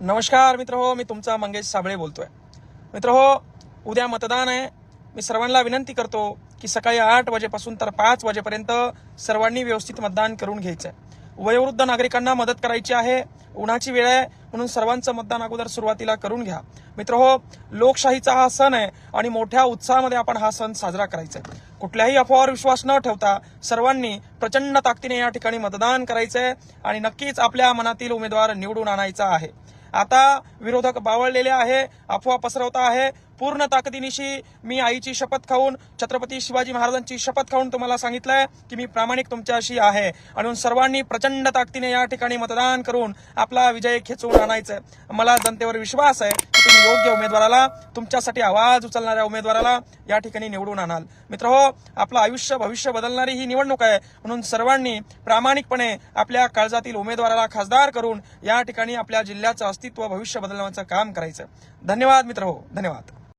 नमस्कार मित्र हो मी तुमचा मंगेश साबळे बोलतोय. मित्र हो उद्या मतदान आहे. मी सर्वांना विनंती करतो की सकाळी आठ वाजेपासून तर पाच वाजेपर्यंत सर्वांनी व्यवस्थित मतदान करून घ्यायचं आहे वयोवृद्ध नागरिकांना मदत करायची आहे. उन्हाची वेळ आहे म्हणून सर्वांचं मतदान अगोदर सुरुवातीला करून घ्या. मित्र हो लोकशाहीचा हा सण आहे आणि मोठ्या उत्साहामध्ये आपण हा सण साजरा करायचा आहे कुठल्याही अफवावर विश्वास न ठेवता सर्वांनी प्रचंड ताकदीने या ठिकाणी मतदान करायचंय आणि नक्कीच आपल्या मनातील उमेदवार निवडून आणायचा आहे. आता विरोधक बावळलेले आहे अफवा पसरवता आहे. पूर्ण ताकदीनिशी मी आईची शपथ खाऊन छत्रपती शिवाजी महाराजांची शपथ खाऊन तुम्हाला सांगितलंय की मी प्रामाणिक तुमच्याशी आहे. आणि सर्वांनी प्रचंड ताकदीने या ठिकाणी मतदान करून आपला विजय खेचून आणायचा आहे मला जनतेवर विश्वास आहे की तुम्ही योग्य उमेदवाराला तुमच्यासाठी आवाज उचलणाऱ्या उमेदवाराला या ठिकाणी निवडून आणाल. मित्र हो आपलं आयुष्य भविष्य बदलणारी ही निवडणूक आहे. म्हणून सर्वांनी प्रामाणिकपणे आपल्या काळजातील उमेदवाराला खासदार करून या ठिकाणी आपल्या जिल्ह्याचं अस्तित्व भविष्य बदलण्याचं काम करायचं. धन्यवाद मित्र हो धन्यवाद.